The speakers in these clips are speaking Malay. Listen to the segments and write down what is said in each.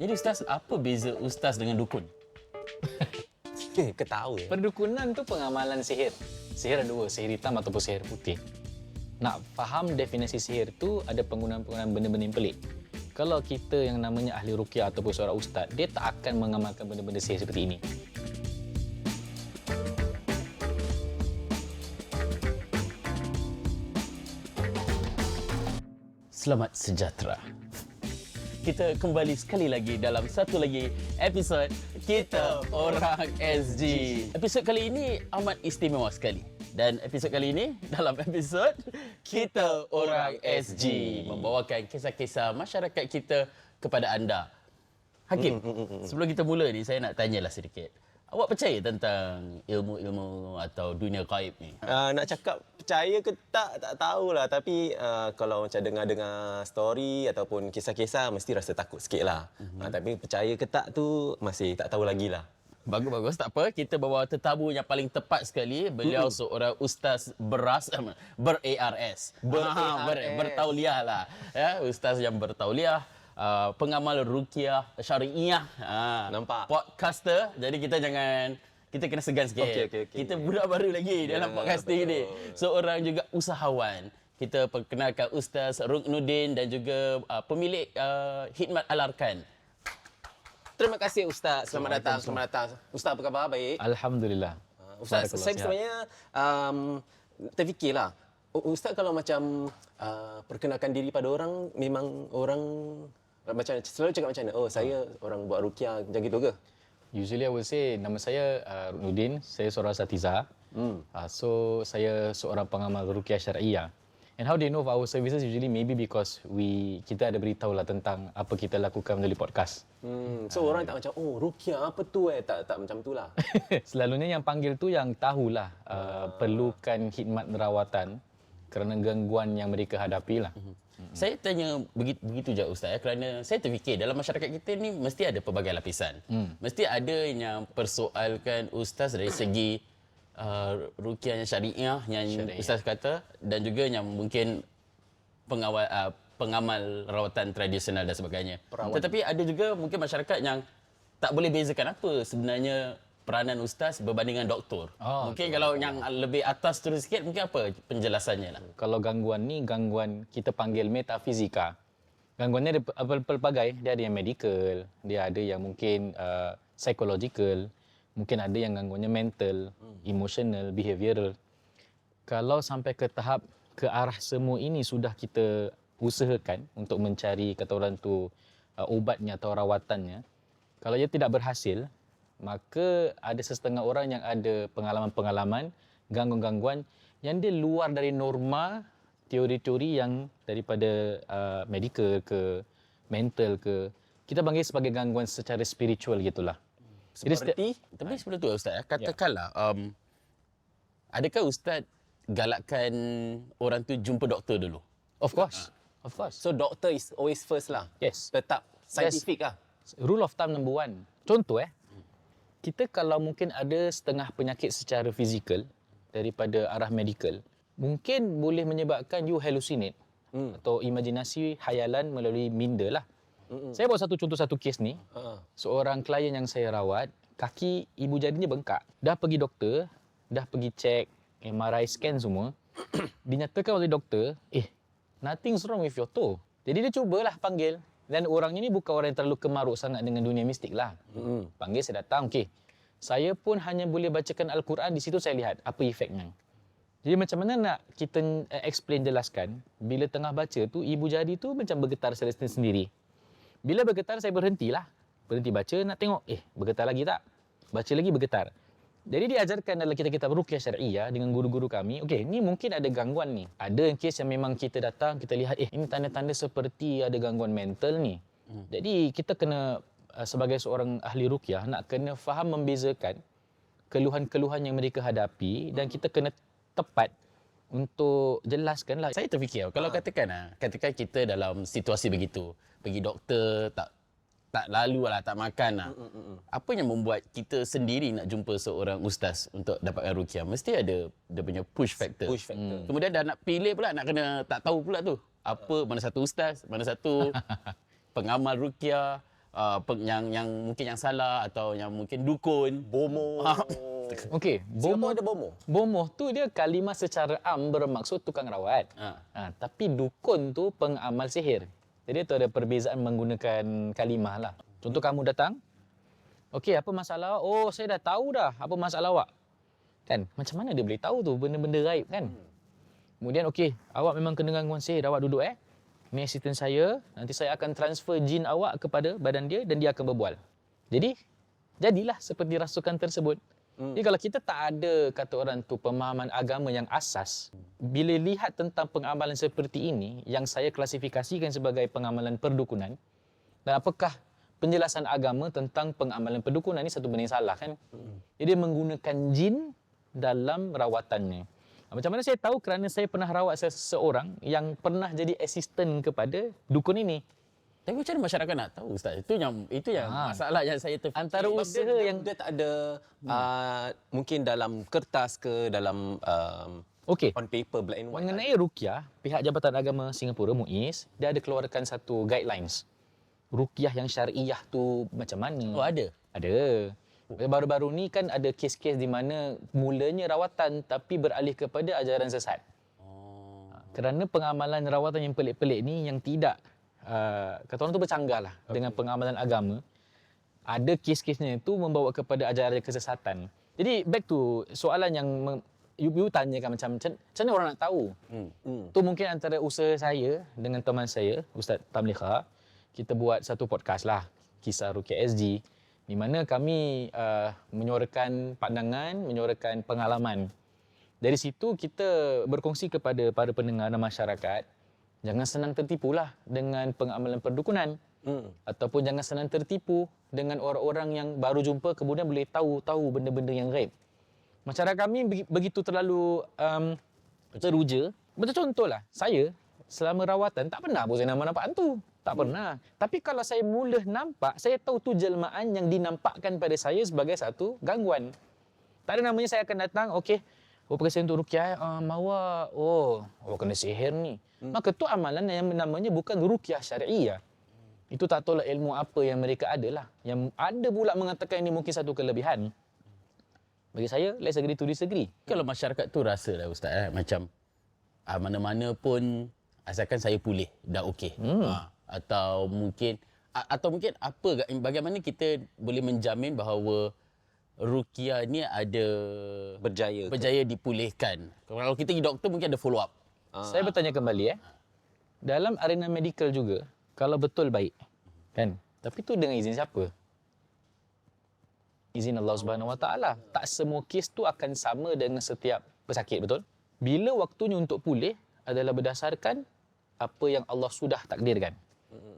Jadi Ustaz, apa beza Ustaz dengan dukun? Ketahu ya. Perdukunan tu pengamalan sihir. Sihir ada dua, sihir hitam ataupun sihir putih. Nak faham definisi sihir tu ada penggunaan-penggunaan benda-benda yang pelik. Kalau kita yang namanya ahli rukyah ataupun seorang ustaz, dia tak akan mengamalkan benda-benda sihir seperti ini. Selamat sejahtera. Kita kembali sekali lagi dalam satu lagi episod Kita Orang SG. Episod kali ini amat istimewa sekali. Dan episod kali ini dalam episod Kita Orang SG membawakan kisah-kisah masyarakat kita kepada anda. Hakim, sebelum kita mula ni saya nak tanyalah sedikit. Awak percaya tentang ilmu-ilmu atau dunia gaib ni? Uh, nak cakap percaya ke tak, tak tahulah. Tapi uh, kalau macam dengar-dengar story ataupun kisah-kisah, mesti rasa takut sikit lah. Mm-hmm. Uh, tapi percaya ke tak tu, masih tak tahu lagi lah. Bagus-bagus, tak apa. Kita bawa tetamu yang paling tepat sekali. Beliau mm. seorang ustaz beras, ber-ARS. Ber-ARS. Ber, bertauliah lah. Ya, ustaz yang bertauliah. Uh, pengamal rukiah syariah. Uh, Nampak. Podcaster. Jadi kita jangan kita kena segan sikit. Okey, okey, okey. Kita budak baru lagi Ya, dalam podcasting betul. ni. Seorang juga usahawan. Kita perkenalkan Ustaz Ruknuddin dan juga uh, pemilik uh, Hikmat Alarkan. Terima kasih Ustaz. Selamat datang. Selamat datang. Ustaz apa khabar? Baik. Alhamdulillah. Uh, Ustaz, saya sihat. sebenarnya um, terfikirlah. Ustaz kalau macam uh, perkenalkan diri pada orang, memang orang macam selalu cakap macam mana? Oh, saya orang buat rukyah macam gitu ke? Usually I will say nama saya uh, Ruknuddin, saya seorang satiza. Hmm. Uh, so saya seorang pengamal rukyah syariah. And how they know of our services usually maybe because we kita ada beritahu lah tentang apa kita lakukan melalui podcast. Hmm, so orang tak macam oh rukyah apa tu eh tak tak macam tu lah. Selalunya yang panggil tu yang tahulah uh, perlukan khidmat rawatan kerana gangguan yang mereka hadapi lah. Mm-hmm. Saya tanya begitu, begitu je Ustaz ya, kerana saya terfikir dalam masyarakat kita ni mesti ada pelbagai lapisan. Hmm. Mesti ada yang persoalkan Ustaz dari segi uh, rukiah yang syariah yang Syariah. Ustaz kata dan juga yang mungkin pengawal uh, pengamal rawatan tradisional dan sebagainya. Perawat. Tetapi ada juga mungkin masyarakat yang tak boleh bezakan apa sebenarnya peranan ustaz berbanding dengan doktor. Oh, mungkin kalau yang lebih atas terus sikit mungkin apa penjelasannya lah. Kalau gangguan ni gangguan kita panggil metafizika. Gangguan ni ada pel- pelbagai. Dia ada yang medical, dia ada yang mungkin uh, psychological, mungkin ada yang gangguannya mental, emotional, behavioral. Kalau sampai ke tahap ke arah semua ini sudah kita usahakan untuk mencari kata orang tu uh, ubatnya atau rawatannya. Kalau ia tidak berhasil, maka ada setengah orang yang ada pengalaman-pengalaman, gangguan-gangguan yang dia luar dari norma teori-teori yang daripada uh, medical ke mental ke kita panggil sebagai gangguan secara spiritual gitulah. Jadi setiap- Seperti Tapi sebelum tu Ustaz, ya, katakanlah um, adakah Ustaz galakkan orang tu jumpa doktor dulu? of course, of course. so doctor is always first lah. Yes. Tetap scientific lah. Rule of thumb number one. Contoh eh, kita kalau mungkin ada setengah penyakit secara fizikal daripada arah medical, mungkin boleh menyebabkan you hallucinate hmm. atau imajinasi hayalan melalui minda lah. Hmm. Saya bawa satu contoh satu kes ni. Uh, Seorang klien yang saya rawat, kaki ibu jadinya bengkak. Dah pergi doktor, dah pergi cek MRI scan semua. dinyatakan oleh doktor, eh, nothing's wrong with your toe. Jadi dia cubalah panggil. Dan orang ini bukan orang yang terlalu kemaruk sangat dengan dunia mistik lah. Mm-hmm. Panggil saya datang, okey. Saya pun hanya boleh bacakan Al-Quran, di situ saya lihat apa efeknya. Jadi macam mana nak kita uh, explain jelaskan, bila tengah baca tu, ibu jari tu macam bergetar secara sendiri. Bila bergetar saya berhentilah. Berhenti baca nak tengok eh bergetar lagi tak? Baca lagi bergetar. Jadi diajarkan dalam kitab-kitab ruqyah syariah dengan guru-guru kami, okey ni mungkin ada gangguan ni. Ada yang kes yang memang kita datang kita lihat eh ini tanda-tanda seperti ada gangguan mental ni. Hmm. Jadi kita kena uh, sebagai seorang ahli ruqyah nak kena faham membezakan keluhan-keluhan yang mereka hadapi dan kita kena tepat untuk jelaskan lah. Saya terfikir kalau katakan ah, katakan kita dalam situasi begitu, pergi doktor tak tak lalu lah, tak makan lah. Apa yang membuat kita sendiri nak jumpa seorang ustaz untuk dapatkan rukiah? Mesti ada dia punya push factor. Push factor. Hmm. Kemudian dah nak pilih pula, nak kena tak tahu pula tu. Apa, mana satu ustaz, mana satu pengamal rukiah, uh, peng- yang yang mungkin yang salah atau yang mungkin dukun. Bomo. Okey, Singapura bomoh ada bomo. bomoh tu dia kalimah secara am bermaksud tukang rawat. Ha. Ha, tapi dukun tu pengamal sihir. Jadi tu ada perbezaan menggunakan kalimah lah. Contoh kamu datang, okey apa masalah? awak? Oh saya dah tahu dah apa masalah awak. Kan? Macam mana dia boleh tahu tu benda-benda gaib kan? Kemudian okey, awak memang kena gangguan sihir, awak duduk eh. Ni asisten saya, nanti saya akan transfer jin awak kepada badan dia dan dia akan berbual. Jadi, jadilah seperti rasukan tersebut. Hmm. Jadi kalau kita tak ada kata orang tu pemahaman agama yang asas, bila lihat tentang pengamalan seperti ini yang saya klasifikasikan sebagai pengamalan perdukunan, dan apakah penjelasan agama tentang pengamalan perdukunan ini satu benda yang salah kan? Hmm. Jadi menggunakan jin dalam rawatannya. Macam mana saya tahu kerana saya pernah rawat seseorang yang pernah jadi asisten kepada dukun ini. Tapi macam mana masyarakat nak tahu Ustaz? Itu yang itu yang Ha. masalah yang saya terfikir. Antara usaha dia, yang dia tak ada uh, mungkin dalam kertas ke dalam um, okey. on paper black and white. Mengenai rukyah, pihak Jabatan Agama Singapura MUIS dia ada keluarkan satu guidelines. Rukyah yang syariah tu macam mana? Oh ada. Ada. Baru-baru ni kan ada kes-kes di mana mulanya rawatan tapi beralih kepada ajaran sesat. Oh. Kerana pengamalan rawatan yang pelik-pelik ni yang tidak uh, kata orang tu bercanggah lah okay. dengan pengamalan agama. Ada kes-kesnya itu membawa kepada ajaran kesesatan. Jadi back to soalan yang meng- you, you tanyakan macam macam macam mana orang nak tahu? Hmm. Hmm. Tu mungkin antara usaha saya dengan teman saya, Ustaz Tamliha, kita buat satu podcast lah, Kisah Rukia SG, di mana kami uh, menyuarakan pandangan, menyuarakan pengalaman. Dari situ kita berkongsi kepada para pendengar dan masyarakat, jangan senang tertipulah dengan pengamalan perdukunan Hmm. ataupun jangan senang tertipu dengan orang-orang yang baru jumpa kemudian boleh tahu tahu benda-benda yang gaib. Masyarakat kami begi- begitu terlalu um, teruja. Betul contohlah, saya selama rawatan tak pernah pun saya nampak hantu. Tak pernah. Tapi kalau saya mula nampak, saya tahu tu jelmaan yang dinampakkan pada saya sebagai satu gangguan. Tak ada namanya saya akan datang, okey, oh saya untuk rukyah, uh, mawa, oh, oh kena sihir ni. Hmm. Maka tu amalan yang namanya bukan rukyah syariah. Itu tak tolak ilmu apa yang mereka ada lah. Yang ada pula mengatakan ini mungkin satu kelebihan. Bagi saya, let's agree to disagree. Kalau masyarakat tu rasa lah Ustaz eh, macam ah, mana-mana pun asalkan saya pulih dah okey. Hmm. Ha, atau mungkin atau mungkin apa bagaimana kita boleh menjamin bahawa ruqyah ni ada Berjaya. ke? berjaya dipulihkan. Kalau kita pergi doktor mungkin ada follow up. Ah. Saya bertanya kembali eh. Dalam arena medical juga, kalau betul baik. Kan? Tapi tu dengan izin siapa? Izin Allah Subhanahu Wa Taala. Tak semua kes tu akan sama dengan setiap pesakit, betul? Bila waktunya untuk pulih adalah berdasarkan apa yang Allah sudah takdirkan.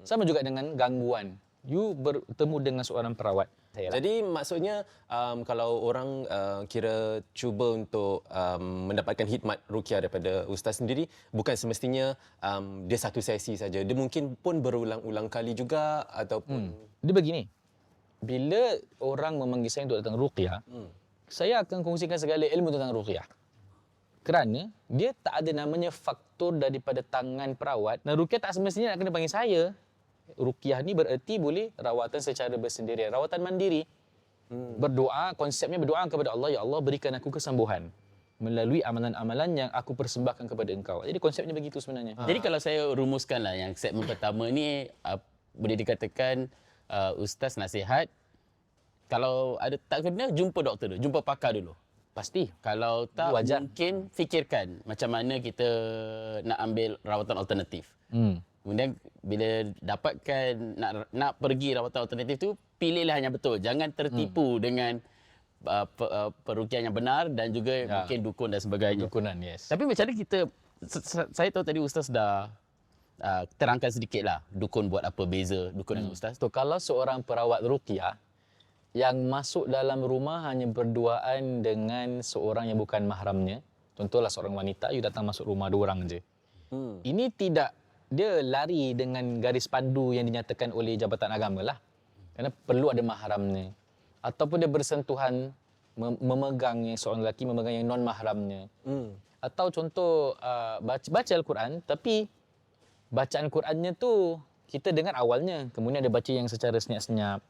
Sama juga dengan gangguan. You bertemu dengan seorang perawat. Saya lah. Jadi maksudnya um, kalau orang uh, kira cuba untuk um, mendapatkan khidmat rukyah daripada ustaz sendiri bukan semestinya um, dia satu sesi saja. Dia mungkin pun berulang-ulang kali juga ataupun hmm. Dia begini. Bila orang memanggil saya untuk datang ruqyah, hmm. saya akan kongsikan segala ilmu tentang ruqyah. Kerana dia tak ada namanya faktor daripada tangan perawat dan ruqyah tak semestinya nak kena panggil saya. Ruqyah ni bererti boleh rawatan secara bersendirian, rawatan mandiri. Hmm. Berdoa, konsepnya berdoa kepada Allah, ya Allah berikan aku kesembuhan melalui amalan-amalan yang aku persembahkan kepada engkau. Jadi konsepnya begitu sebenarnya. Jadi kalau saya rumuskan lah yang segmen pertama ni uh, boleh dikatakan uh, ustaz nasihat kalau ada tak kena jumpa doktor dulu, jumpa pakar dulu. Pasti. Kalau tak Wajar. mungkin fikirkan macam mana kita nak ambil rawatan alternatif. Hmm. Kemudian bila dapatkan nak nak pergi rawatan alternatif tu pilihlah yang betul. Jangan tertipu hmm. dengan uh, per, uh, perukian yang benar dan juga Ya. mungkin dukun dan sebagainya. Dukunan, yes. Tapi macam mana kita saya tahu tadi ustaz dah uh, terangkan sedikit lah dukun buat apa beza dukun dengan ustaz. Tu kalau seorang perawat ruqyah yang masuk dalam rumah hanya berduaan dengan seorang yang bukan mahramnya, contohlah seorang wanita, you datang masuk rumah dua orang je. hmm. Ini tidak dia lari dengan garis pandu yang dinyatakan oleh Jabatan Agama lah. Kerana perlu ada mahramnya. Ataupun dia bersentuhan mem- memegang yang seorang lelaki memegang yang non mahramnya. Hmm. Atau contoh uh, baca, baca Al-Quran tapi bacaan Qurannya tu kita dengar awalnya, kemudian ada baca yang secara senyap-senyap.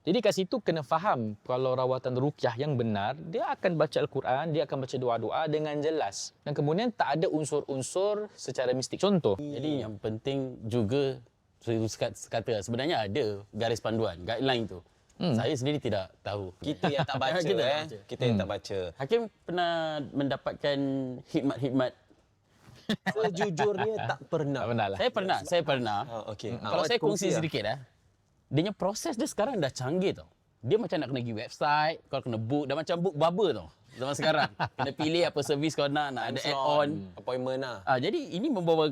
Jadi kat situ kena faham kalau rawatan rukyah yang benar, dia akan baca Al-Quran, dia akan baca doa-doa dengan jelas. Dan kemudian tak ada unsur-unsur secara mistik. Contoh, Jadi yang penting juga saya kata sebenarnya ada garis panduan, guideline tu. Hmm. Saya sendiri tidak tahu. Kita yang tak baca Kita eh. baca. Kita yang tak baca. Hakim pernah mendapatkan hikmat-hikmat. Sejujurnya tak pernah. tak benar lah. Saya pernah, saya pernah. Ah, okey. Hmm. Kalau Awak saya kongsi kongsi lah. sedikit eh. Dia punya proses dia sekarang dah canggih tau. Dia macam nak kena pergi website, kau kena book, dah macam book barber tau. Zaman sekarang. kena pilih apa servis kau nak, nak ada add-on. Appointment lah. Ah, jadi ini membawa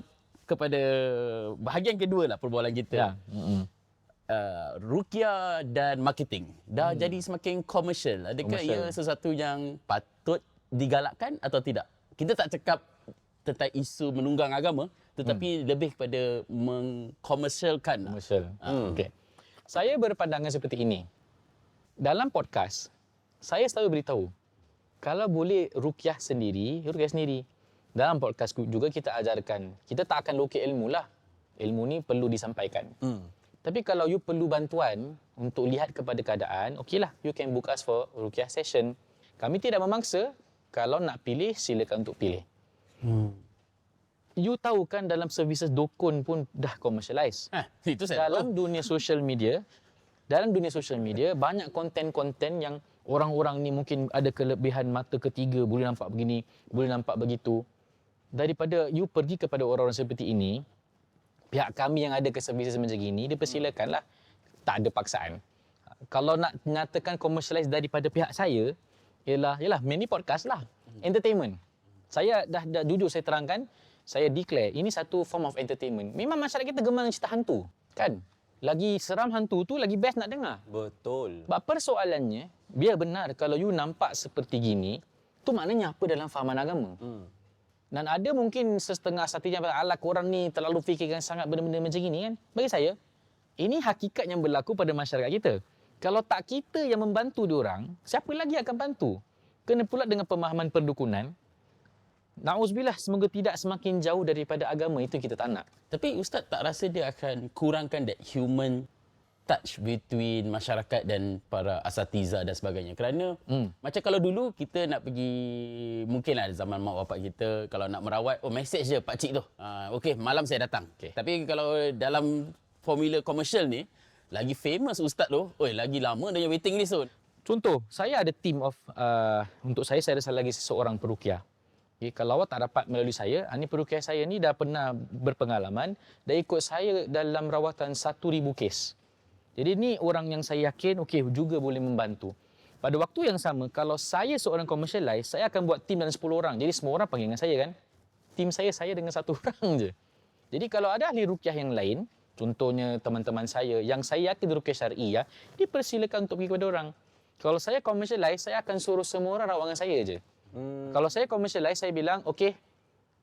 kepada bahagian kedua lah perbualan kita. Ya. Uh, rukia dan marketing dah hmm. jadi semakin komersial. Adakah ia Commercial. sesuatu yang patut digalakkan atau tidak? Kita tak cakap tentang isu menunggang agama, tetapi hmm. lebih kepada mengkomersialkan. lah. Commercial. Hmm. Okay. Saya berpandangan seperti ini. Dalam podcast, saya selalu beritahu, kalau boleh rukyah sendiri, rukyah sendiri. Dalam podcast juga kita ajarkan, kita tak akan lokek ilmu lah. Ilmu ni perlu disampaikan. Hmm. Tapi kalau you perlu bantuan untuk lihat kepada keadaan, okeylah, you can book us for rukyah session. Kami tidak memaksa, kalau nak pilih, silakan untuk pilih. Hmm. You tahu kan dalam services dukun pun dah commercialize. Ha, itu saya dalam tahu. dunia social media dalam dunia social media banyak konten-konten yang orang-orang ni mungkin ada kelebihan mata ketiga boleh nampak begini boleh nampak begitu. Daripada you pergi kepada orang-orang seperti ini pihak kami yang ada ke services macam gini dipersilakanlah tak ada paksaan. Kalau nak nyatakan commercialize daripada pihak saya ialah ialah mini podcast lah. Entertainment. Saya dah, dah jujur saya terangkan saya declare ini satu form of entertainment memang masyarakat kita gemar cerita hantu kan lagi seram hantu tu lagi best nak dengar Betul. But persoalannya, biar benar kalau you nampak seperti gini, tu maknanya apa dalam fahaman agama? Hmm. Dan ada mungkin setengah satunya ala korang ni terlalu fikirkan sangat benda-benda macam gini kan. Bagi saya, ini hakikat yang berlaku pada masyarakat kita. Kalau tak kita yang membantu diorang, siapa lagi akan bantu? Kena pula dengan pemahaman perdukunan. Nauzubillah, semoga tidak semakin jauh daripada agama itu kita tak nak. Tapi Ustaz tak rasa dia akan kurangkan that human touch between masyarakat dan para asatiza dan sebagainya. Kerana Hmm. macam kalau dulu kita nak pergi mungkinlah zaman mak bapak kita kalau nak merawat oh message je pak cik tu. Uh, okey malam saya datang. Okey. Tapi kalau dalam formula komersial ni lagi famous ustaz tu, oi lagi lama dia waiting list tu. Contoh, saya ada team of uh, untuk saya saya ada lagi seseorang perukiah. Okay, kalau awak tak dapat melalui saya, ah, ni perukiah saya ni dah pernah berpengalaman dah ikut saya dalam rawatan 1000 kes. Jadi ni orang yang saya yakin okey juga boleh membantu. Pada waktu yang sama, kalau saya seorang commercialize, saya akan buat tim dalam 10 orang. Jadi semua orang panggil dengan saya kan. Tim saya saya dengan satu orang je. Jadi kalau ada ahli rukyah yang lain, contohnya teman-teman saya yang saya yakin rukyah syar'i ya, dipersilakan untuk pergi kepada orang. Kalau saya commercialize, saya akan suruh semua orang rawat dengan saya je. Hmm. Kalau saya commercialize, saya bilang, okey,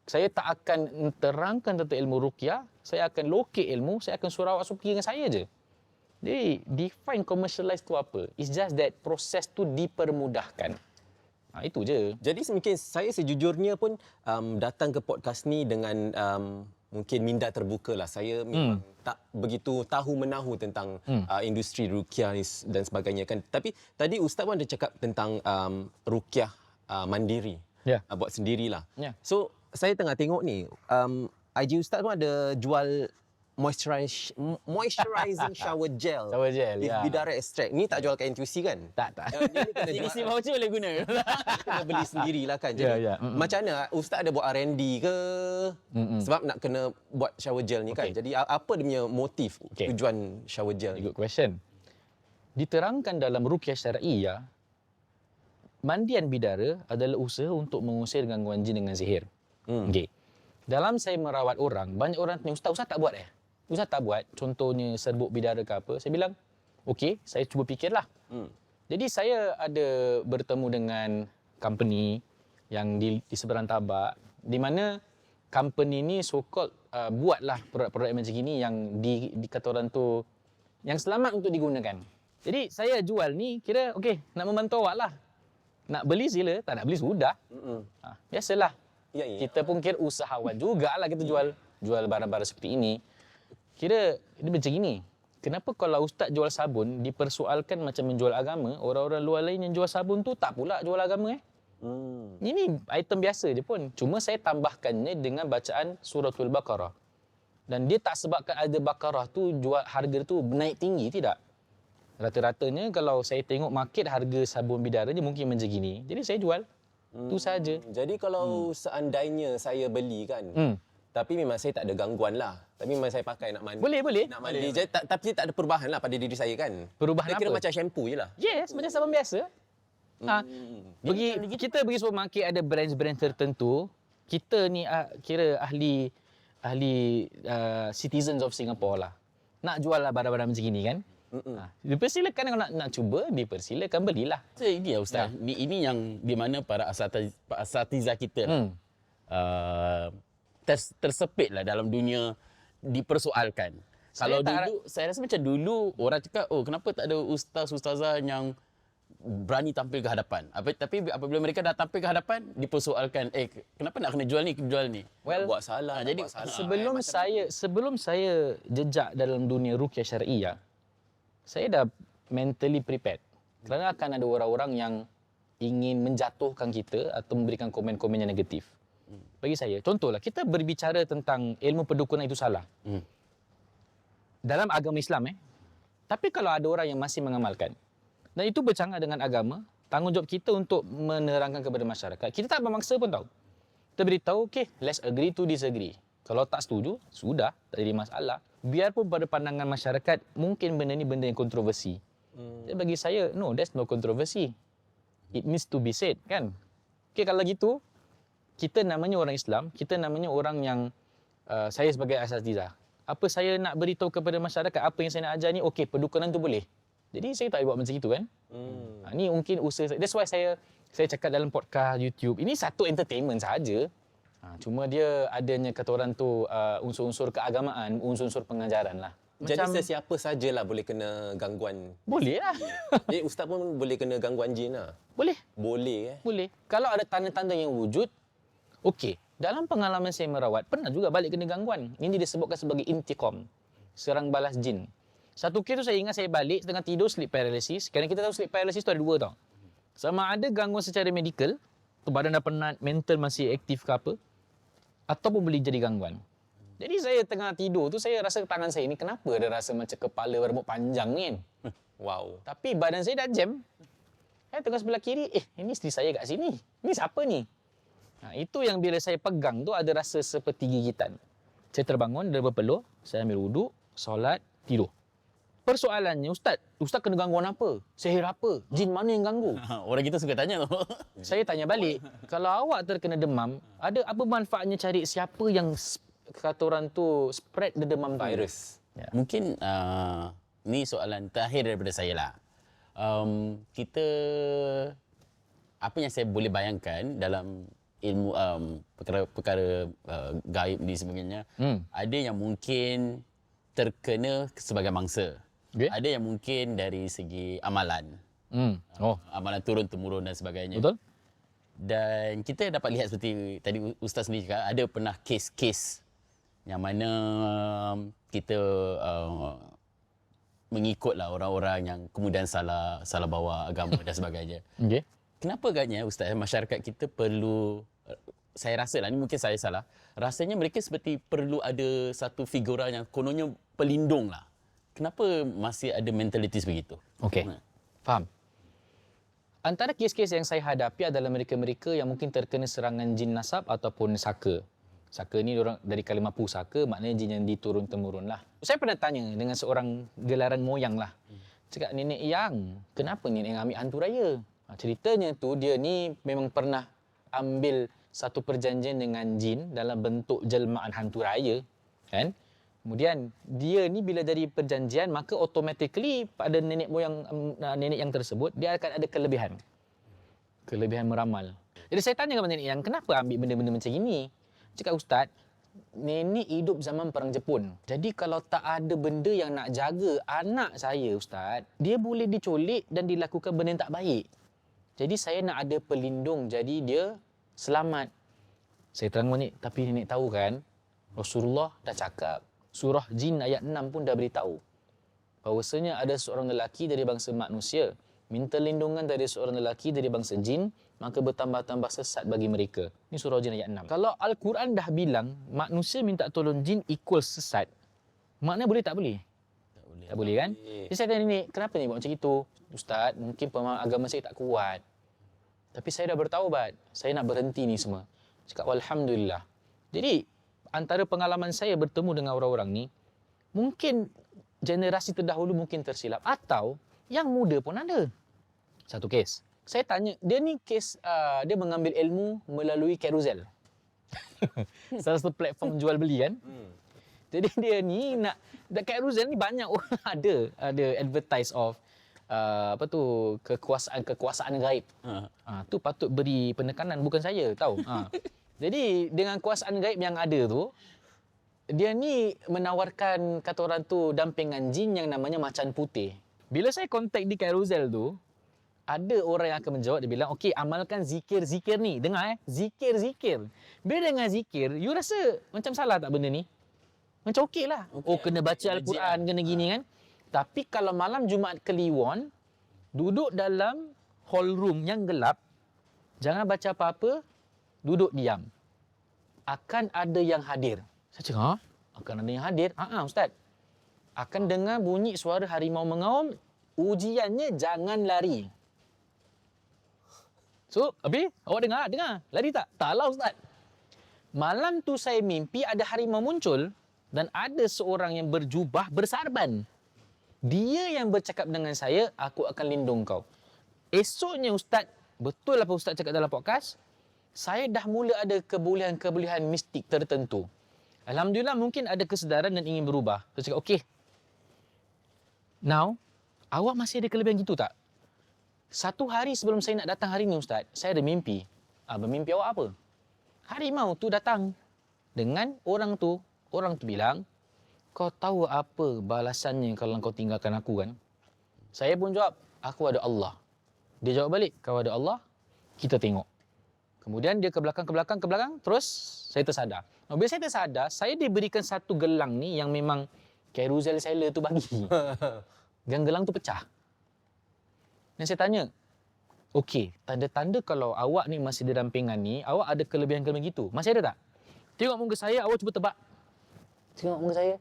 saya tak akan terangkan tentang ilmu rukyah, saya akan lokek ilmu, saya akan suruh awak suruh pergi dengan saya je. Jadi, define commercialize tu apa? It's just that proses tu dipermudahkan. Ha, itu je. Jadi mungkin saya sejujurnya pun um, datang ke podcast ni dengan um, mungkin minda terbuka lah. Saya memang tak begitu tahu menahu tentang Hmm. uh, industri rukyah dan sebagainya kan. Tapi tadi Ustaz pun ada cakap tentang um, rukyah uh, mandiri. Ya. Uh, buat sendirilah. Ya. So saya tengah tengok ni um, IG Ustaz pun ada jual moisturize, moisturizing shower gel. Shower gel, ya. bidara extract. Ni tak jual kat NTUC kan? Tak, tak. Ni kena jual- voucher boleh guna. kena beli sendirilah kan. Jadi Ya, ya. Mm-mm. macam mana ustaz ada buat R&D ke? Mm-mm. Sebab nak kena buat shower gel ni kan. Okey. Jadi apa dia punya motif Okey. tujuan shower gel? Good question. Diterangkan dalam rukyah syar'iyah, mandian bidara adalah usaha untuk mengusir gangguan jin dengan sihir. Hmm. Okey. Dalam saya merawat orang, banyak orang tanya, Ustaz, Ustaz tak buat eh? Ustaz tak buat, contohnya serbuk bidara ke apa. Saya bilang, okey, saya cuba fikirlah. Hmm. Jadi saya ada bertemu dengan company yang di, di seberang tabak, di mana company ni so called uh, buatlah produk-produk macam gini yang di, di kata orang tu yang selamat untuk digunakan. Jadi saya jual ni kira okey nak membantu awak lah. Nak beli sila, tak nak beli sudah. Ha, biasalah. Ya, ya. Kita pun kira usahawan jugalah kita jual jual barang-barang seperti ini. Kira dia macam gini. Kenapa kalau ustaz jual sabun dipersoalkan macam menjual agama, orang-orang luar lain yang jual sabun tu tak pula jual agama eh? Hmm. Ini item biasa je pun. Cuma saya tambahkannya dengan bacaan suratul Baqarah. Dan dia tak sebabkan ada Baqarah tu jual harga tu naik tinggi, tidak. Rata-ratanya kalau saya tengok market harga sabun bidara je mungkin macam gini. Jadi saya jual. Tu saja. Jadi kalau seandainya saya beli kan, Hmm. tapi memang saya tak ada gangguan lah. Tapi memang saya pakai nak mandi. Boleh, boleh. Nak mandi je, ta- tapi tak ada perubahan lah pada diri saya kan. Perubahan Dia kira apa? macam shampoo je lah. Yes, macam sabun biasa. Ha, pergi kita pergi supermarket ada brand-brand tertentu. Kita ni ah, kira ahli ahli uh, citizens of Singapore lah. Nak jual lah barang-barang macam ni kan? Ha, dipersilakan kalau nak nak cuba, dipersilakan belilah. So, ini ya Ustaz. Ini, ini yang di mana para asatiz, asatiza kita lah, Hmm. uh, ter, tersepit lah dalam dunia dipersoalkan. Saya Kalau tak dulu, saya rasa macam dulu orang cakap, oh kenapa tak ada ustaz-ustazah yang berani tampil ke hadapan. Apa, tapi apabila mereka dah tampil ke hadapan, dipersoalkan, eh kenapa nak kena jual ni, jual ni. Well, buat salah, ah, jadi buat salah. sebelum saya sebelum saya jejak dalam dunia ruqyah syariah, saya dah mentally prepared. Kerana akan ada orang-orang yang ingin menjatuhkan kita atau memberikan komen-komen yang negatif. Bagi saya, contohlah kita berbicara tentang ilmu perdukunan itu salah. Hmm. Dalam agama Islam eh. Tapi kalau ada orang yang masih mengamalkan dan itu bercanggah dengan agama, tanggungjawab kita untuk menerangkan kepada masyarakat. Kita tak memaksa pun tahu. Kita beritahu, okay, let's agree to disagree. Kalau tak setuju, sudah, tak jadi masalah. Biarpun pada pandangan masyarakat, mungkin benda ni benda yang kontroversi. Hmm. Jadi bagi saya, no, there's no controversy. It needs to be said, kan? Okay, kalau gitu, kita namanya orang Islam, kita namanya orang yang, uh, saya sebagai asatiza, apa saya nak beritahu kepada masyarakat, apa yang saya nak ajar ni, okay, perdukunan tu boleh. Jadi saya tak buat macam itu kan? Hmm. Ha, ni mungkin usaha saya. That's why saya saya cakap dalam podcast YouTube. Ini satu entertainment saja. Ha, cuma dia adanya kata orang tu uh, unsur-unsur keagamaan, unsur-unsur pengajaran lah. Jadi sesiapa sajalah boleh kena gangguan. Boleh lah. Jadi ustaz pun boleh kena gangguan jin lah. boleh. Boleh eh. Boleh. Kalau ada tanda-tanda yang wujud, okey. Dalam pengalaman saya merawat, pernah juga balik kena gangguan. Ini disebutkan sebagai intikom. Serang balas jin. Satu kes tu saya ingat saya balik tengah tidur sleep paralysis. Kerana kita tahu sleep paralysis tu ada dua tau. Sama ada gangguan secara medikal, tu badan dah penat, mental masih aktif ke apa, ataupun boleh jadi gangguan. Jadi saya tengah tidur tu saya rasa tangan saya ni kenapa ada rasa macam kepala rambut panjang ni kan. Wow. Tapi badan saya dah jam. Saya tengah sebelah kiri, eh ini isteri saya kat sini. Ini siapa ni? Ha, itu yang bila saya pegang tu ada rasa seperti gigitan. Saya terbangun dari berpeluh, saya ambil wuduk, solat, tidur. Persoalannya, Ustaz, Ustaz kena gangguan apa? Sihir apa? Jin mana yang ganggu? Orang kita suka tanya tu. Saya tanya balik, kalau awak terkena demam, ada apa manfaatnya cari siapa yang kata orang tu spread the demam tu? Virus. Ya. Mungkin uh, ni soalan terakhir daripada saya lah. Um, kita apa yang saya boleh bayangkan dalam ilmu um, perkara-perkara uh, gaib ni sebagainya, Hmm. ada yang mungkin terkena sebagai mangsa. Okey. Ada yang mungkin dari segi amalan. Hmm. Oh, Amalan turun temurun dan sebagainya. betul? Dan kita dapat lihat seperti tadi Ustaz sendiri cakap, ada pernah kes-kes yang mana kita uh, mengikutlah orang-orang yang kemudian salah salah bawa agama dan sebagainya. Okey. Kenapa agaknya Ustaz masyarakat kita perlu uh, saya rasa lah ni mungkin saya salah. Rasanya mereka seperti perlu ada satu figura yang kononnya pelindung lah. Kenapa masih ada mentalitis begitu? Okey. Ha. Faham. Antara kes-kes yang saya hadapi adalah mereka-mereka yang mungkin terkena serangan jin nasab ataupun saka. Saka ni orang dari kalimah pusaka maknanya jin yang diturun temurun lah. Saya pernah tanya dengan seorang gelaran moyang lah. Cakap nenek yang, kenapa nenek ambil hantu raya? Ha, ceritanya tu dia ni memang pernah ambil satu perjanjian dengan jin dalam bentuk jelmaan hantu raya. Kan? Kemudian dia ni bila jadi perjanjian maka automatically pada nenek moyang um, nenek yang tersebut dia akan ada kelebihan. Kelebihan meramal. Jadi saya tanya kepada nenek yang kenapa ambil benda-benda macam ini? Cakap ustaz, nenek hidup zaman perang Jepun. Jadi kalau tak ada benda yang nak jaga anak saya ustaz, dia boleh diculik dan dilakukan benda yang tak baik. Jadi saya nak ada pelindung jadi dia selamat. Saya terang nenek, tapi nenek tahu kan Rasulullah dah cakap Surah Jin ayat 6 pun dah beritahu bahawasanya ada seorang lelaki dari bangsa manusia minta lindungan dari seorang lelaki dari bangsa jin maka bertambah-tambah sesat bagi mereka. Ini surah Jin ayat 6. Kalau Al-Quran dah bilang manusia minta tolong jin equal sesat, maknanya boleh tak boleh? Tak boleh. Tak boleh kan? Jadi saya tanya ni, kenapa ni buat macam itu? Ustaz, mungkin pemahaman agama saya tak kuat. Tapi saya dah bertaubat. Saya nak berhenti ni semua. Cakap Alhamdulillah. Jadi, antara pengalaman saya bertemu dengan orang-orang ni, mungkin generasi terdahulu mungkin tersilap. Atau yang muda pun ada. Satu kes. Saya tanya, dia ni kes, uh, dia mengambil ilmu melalui carousel. Salah satu platform jual beli kan. Jadi dia ni nak dekat Carousel ni banyak orang ada ada advertise of uh, apa tu kekuasaan kekuasaan gaib. Ha. Ha, tu patut beri penekanan bukan saya tahu. Ha. Jadi dengan kuasaan gaib yang ada tu dia ni menawarkan kata orang tu dampingan jin yang namanya macan putih. Bila saya kontak di Carousel tu ada orang yang akan menjawab dia bilang okey amalkan zikir-zikir ni dengar eh zikir-zikir bila dengar zikir you rasa macam salah tak benda ni macam okey lah. Okey, oh, kena baca Al-Quran, lah. kena gini kan. Tapi kalau malam Jumaat Kliwon, duduk dalam hall room yang gelap, jangan baca apa-apa, duduk diam. Akan ada yang hadir. Saya cakap, ha? Akan ada yang hadir? Ha, Ustaz. Akan dengar bunyi suara harimau mengaum, ujiannya jangan lari. So, habis awak dengar? Dengar. Lari tak? Taklah Ustaz. Malam tu saya mimpi ada harimau muncul dan ada seorang yang berjubah bersarban. Dia yang bercakap dengan saya, aku akan lindung kau. Esoknya Ustaz, betul apa Ustaz cakap dalam podcast? Saya dah mula ada kebolehan-kebolehan mistik tertentu. Alhamdulillah mungkin ada kesedaran dan ingin berubah. Saya cakap, okey. Now, awak masih ada kelebihan gitu tak? Satu hari sebelum saya nak datang hari ni Ustaz, saya ada mimpi. Ah, bermimpi awak apa? Harimau tu datang dengan orang tu. Orang tu bilang, kau tahu apa balasannya kalau kau tinggalkan aku kan? Saya pun jawab, aku ada Allah. Dia jawab balik, kau ada Allah, kita tengok. Kemudian dia ke belakang, ke belakang, ke belakang, terus saya tersadar. Nah, bila saya tersadar, saya diberikan satu gelang ni yang memang carousel seller tu bagi. Dan gelang tu pecah. Dan saya tanya, okey, tanda-tanda kalau awak ni masih ada dampingan ni, awak ada kelebihan-kelebihan gitu. Masih ada tak? Tengok muka saya, awak cuba tebak. Tengok muka saya.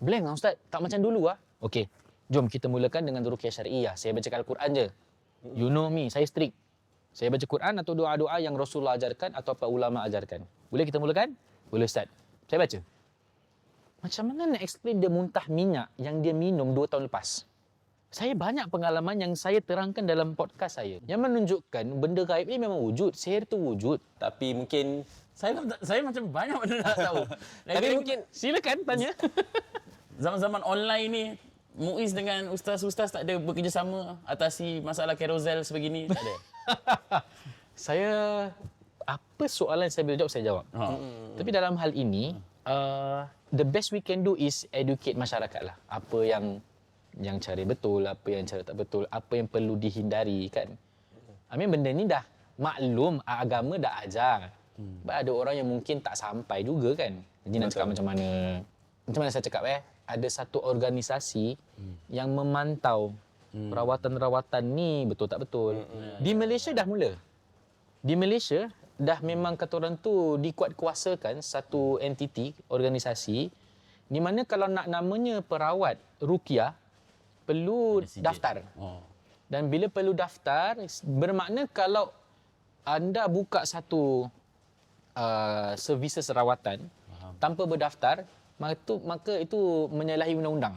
Blank lah Ustaz. Tak macam dulu lah. Okey, jom kita mulakan dengan rukyah syariah. Saya baca Al-Quran je. You know me, saya strict. Saya baca Quran atau doa-doa yang Rasulullah ajarkan atau apa ulama ajarkan. Boleh kita mulakan? Boleh Ustaz. Saya baca. Macam mana nak explain dia muntah minyak yang dia minum dua tahun lepas? Saya banyak pengalaman yang saya terangkan dalam podcast saya yang menunjukkan benda gaib ni memang wujud, sihir tu wujud. Tapi mungkin Saya saya macam banyak benda nak tahu. Tapi mungkin- silakan tanya. zaman-zaman online ni Muiz dengan ustaz-ustaz tak ada bekerjasama atasi masalah carousel sebegini tak ada. saya apa soalan saya boleh jawab saya jawab. Ha. Tapi dalam hal ini uh, the best we can do is educate masyarakat lah. Apa yang yang cara betul, apa yang cara tak betul, apa yang perlu dihindari kan. I mean benda ni dah maklum agama dah ajar. Hmm. Ada orang yang mungkin tak sampai juga kan. Jadi nak cakap macam mana? Macam mana saya cakap eh? Ada satu organisasi hmm. yang memantau hmm. perawatan-rawatan ni betul tak betul. Hmm. Di Malaysia dah mula. Di Malaysia dah memang kata orang tu dikuat kuasakan satu entiti, organisasi di mana kalau nak namanya perawat rukiah perlu sijil. daftar. Oh. Dan bila perlu daftar bermakna kalau anda buka satu uh, services rawatan Faham. tanpa berdaftar maka itu maka itu menyalahi undang-undang.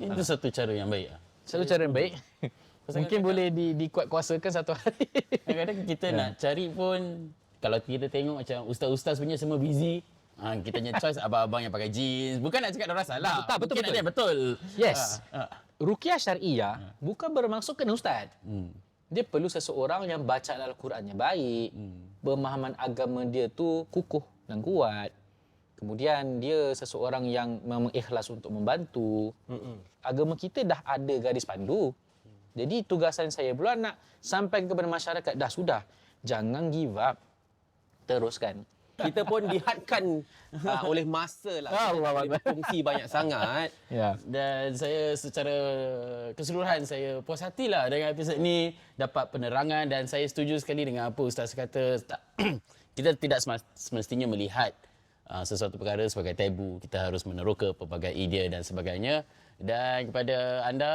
Itu satu cara yang baik. Satu cara yang baik. Mungkin boleh di, dikuat kuasakan satu hari. Kadang-kadang kita nak cari pun kalau kita tengok macam ustaz-ustaz punya semua busy, ha, kita punya choice abang-abang yang pakai jeans. Bukan nak cakap orang salah. Tak, betul, Mungkin betul. ada yang betul. Yes. Ha, ha. Rukiah syariah bukan bermaksud kena ustaz. Hmm. Dia perlu seseorang yang baca Al-Qurannya baik, pemahaman agama dia tu kukuh dan kuat. Kemudian dia seseorang yang memang ikhlas untuk membantu. Agama kita dah ada garis pandu. Jadi tugasan saya pula nak sampai kepada masyarakat dah sudah. Jangan give up. Teruskan. kita pun dihadkan uh, oleh masa lah. Ah, Allah berkongsi banyak sangat. Ya. Dan saya secara keseluruhan saya puas hatilah dengan episod ni dapat penerangan dan saya setuju sekali dengan apa ustaz kata kita tidak semestinya melihat uh, sesuatu perkara sebagai tabu kita harus meneroka pelbagai idea dan sebagainya dan kepada anda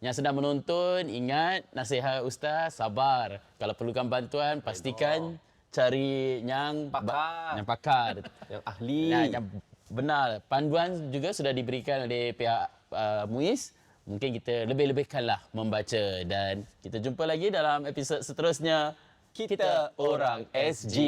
yang sedang menonton ingat nasihat ustaz sabar kalau perlukan bantuan pastikan cari yang Pakar. yang pakar Yang ahli. Nah, yang benar. Panduan juga sudah diberikan oleh pihak uh, MUIS. Mungkin kita lebih-lebihkanlah membaca dan kita jumpa lagi dalam episod seterusnya. kita orang SG.